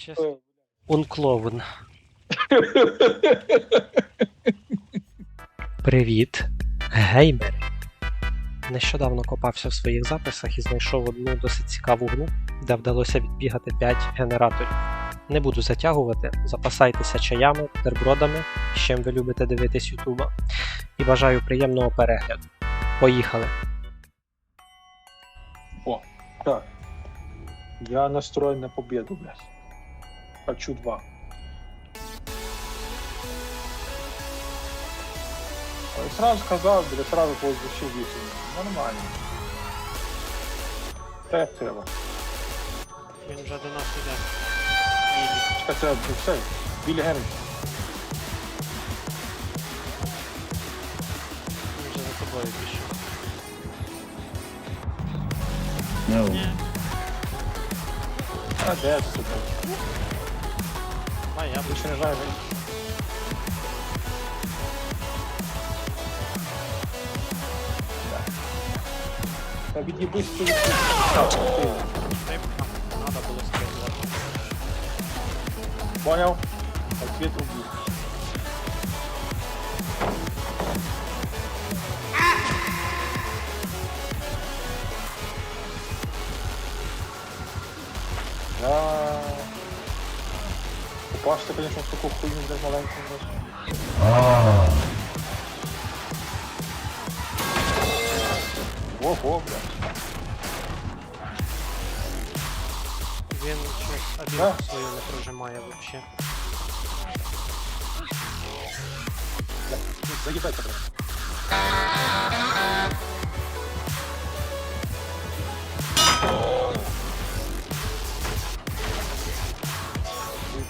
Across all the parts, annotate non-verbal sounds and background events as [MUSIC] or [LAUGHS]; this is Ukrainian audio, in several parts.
чесно. Он клоун. [LAUGHS] Привіт, геймери. Нещодавно копався в своїх записах і знайшов одну досить цікаву гру, де вдалося відбігати 5 генераторів. Не буду затягувати, запасайтеся чаями, бутербродами, з чим ви любите дивитись Ютуба. І бажаю приємного перегляду. Поїхали! Так. Я настроен на победу, блядь. Хочу два. Сразу сказал, блядь, сразу получил весело. Нормально. Так треба. Він вже до нас іде. Чекай, це ну, все. Білі Гермі. Він вже за тобою пішов. No. А де це? А я Більше не знаю. блядь. Так. Та від'їбись ти від Так, ти. Треба було скидувати. Понял? Ответ убит. Упашься, конечно, в такую хуйню, блядь, маленькую, блядь. Ого, блядь. Він щось Да? обіду свою не прожимає взагалі. Блядь, заебать-то,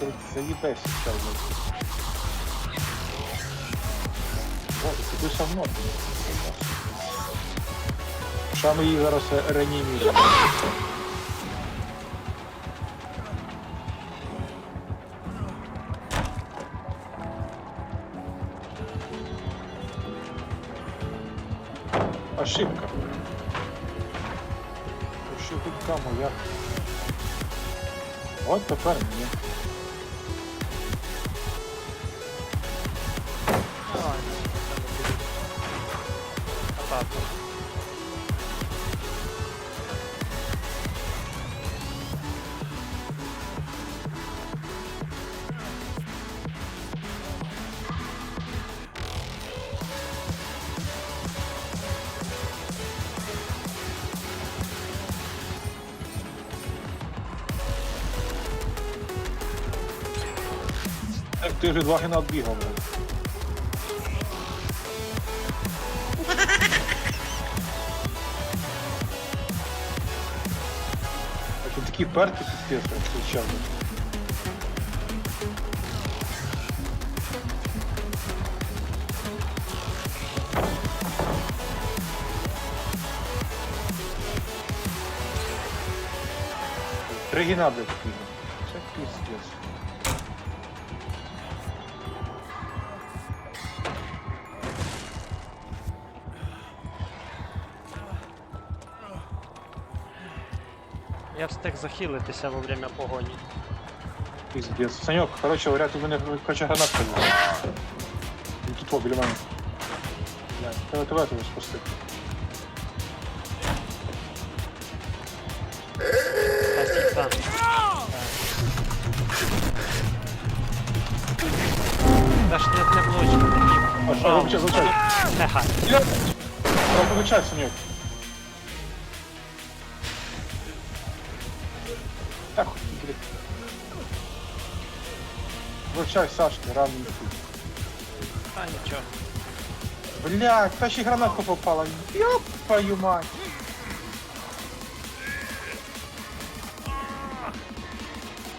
Блядь, заебай сейчас, блядь. Вот, ти ти со мною. Що ми її зараз? Ошибка. Ошибка моя. От тепер ні. ostatni. Niektórzy Włochy na odbichą. No. Гена парки пипец А тут такі перки блядь, пиздец. Я встиг захилитися во время погоні. Пиздец. Санек, короче говоря, ты мене хоче гранат палив. Він тут о, біля мене. Блядь, Треба тебе тебе спустити. Та там. Та ж не, не блочка А що, вибачай, вибачай. Нехай. Блядь! Треба вибачай, Санек. Так, блядь. Вибачай, Сашка, рано не тут. Та нічого. Блядь, та ще й гранатка попала. Ёб твою мать.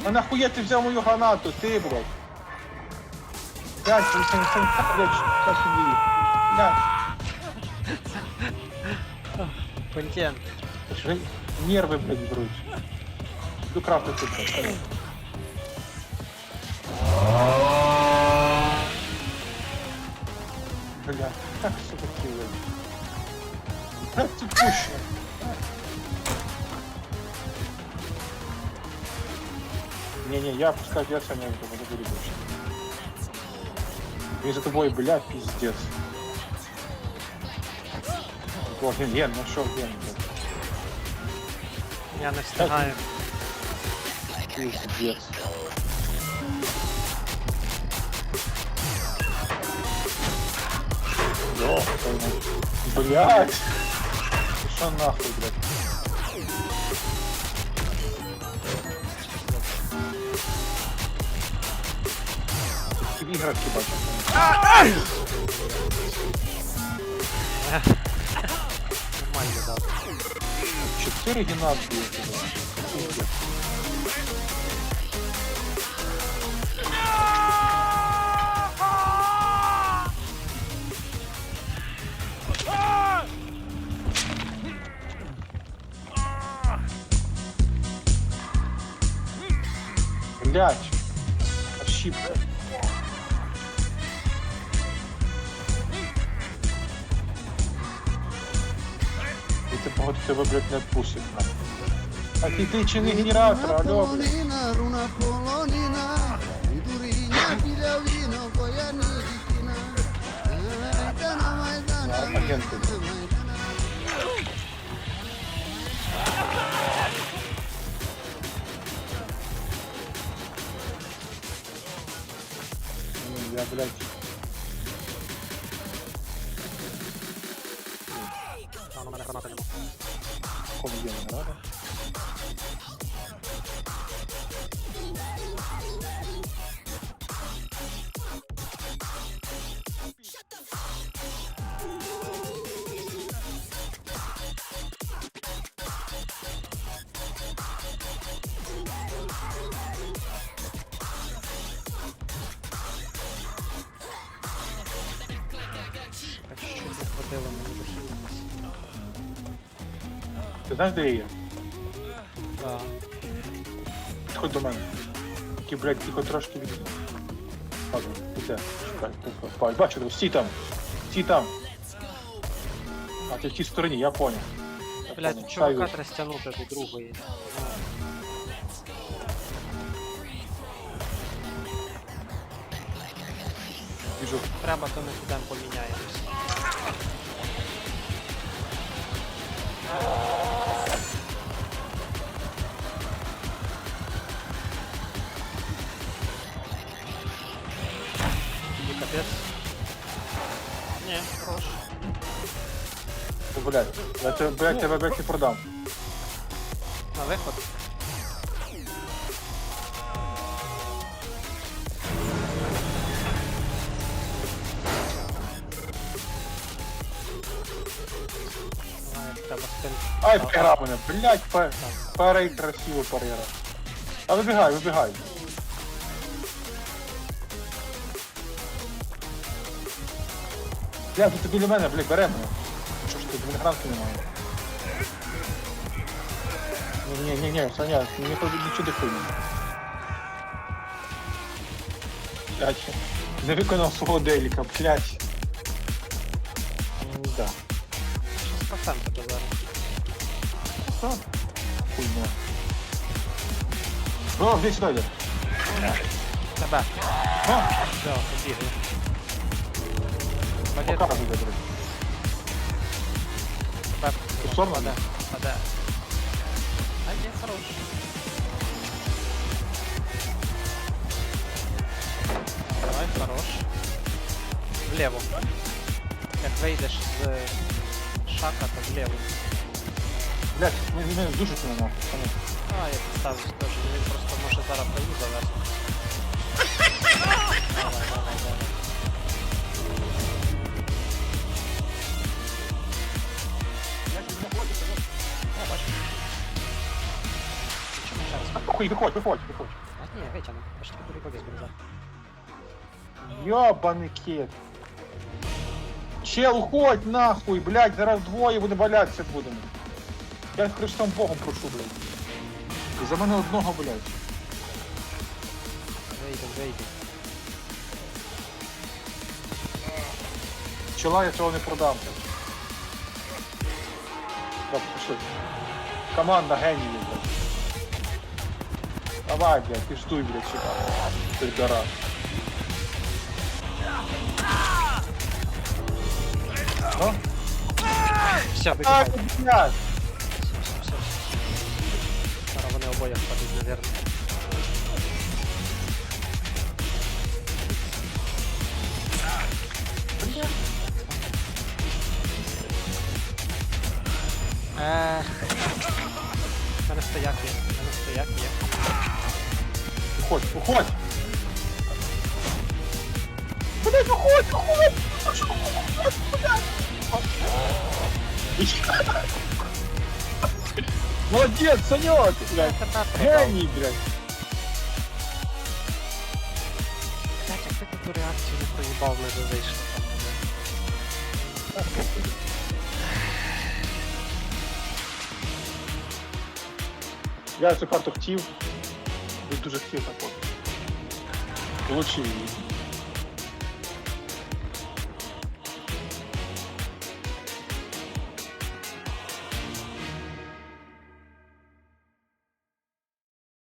А нахуя ти взяв мою гранату, ти, блядь? Блядь, ти сам сам блядь, що собі. Блядь, Контент. нерви, блядь, беруть. до крафти цифра. Бля, так все закрили. Как тут пущено? Не-не, я пускать я сами не буду говорить больше. Из за тобой, бля, пиздец. Боже, Лен, нашел Лен. Я не встигаю пиздец. Ёпта, блядь. Ты Что нахуй, блядь? Такі в іграшки бачу. Нормально дав. Чотири генат б'є Пиздец. Блять, ошибка. І ти погоди тебе, блядь, не відпустить. А ти чи не генератор, алло, блядь. Polonina, runa combina, né? Thank you. Ти знаєш, де я є? Да. Підходь до мене. Тільки, блядь, тихо трошки від... Ладно, іде. Тихо. Бач, Бачу, стій там. Стій там. А, ти в тій стороні, я понял. Я Блять, понял. чувака Шайвиш. треба стягнути до другої. Ну, Біжу. Треба, то ми підемо поміняємось. Тобі капец. Не, хорош. О, блядь, я тебе, блядь, тебе, блядь, не продам. На виход. Треба спин. Ай, переграв мене, блядь, пе... перей красиво переграв. А вибігай, вибігай. Блядь, тут біля мене, блядь, бере мене. Що ж ти, блін, гранки немає. Ні, ні, ні, Саня, не ходи, нічого хуйні. Блядь, не виконав свого деліка, блядь. Да. 6% тебе Что? Хуйня. Ну, здесь что идет? Да, да. А? Да, убегай. Пакет. Пока разбегай, друг. Так, Усорно? Да, да. А нет, хороший. Давай, хорош. Влево. Как выйдешь с э, шака, то влево. Блядь, не, не, не душить мене нахуй. Саня. А, я підставлюсь теж, він просто може зараз пою завести. Давай, давай, давай. А, бачиш. Нічого, ще раз. Хуй, виходь, виходь, виходь. А, ні, витягну. Я ж тобі буду побіг березати. Ёбаный кет. Чел, уходь нахуй, блядь, зараз двоє буде валятися будемо. Я Христом Богом прошу, блядь. За мене одного, блядь. Вийдем, вийдем. Чела я цього не продам. Так, пішли. Команда геніїв, блядь. Давай, блядь, ти ждуй, блядь, чекай. Ти дара. Ну? Все, А, блядь! Обоє впадуть, навірно. Ех. У мене стояк є, у мене стояк є. Уходь, уходь! Блядь, уходь, уходь! Уходь, блядь! Молодец, Санек, блядь! Гений, блядь! Блять, як ти таку реакцію не проїбав, ми вже вийшли там. Я цю карту хотів. Я дуже хотів таку. Получив її.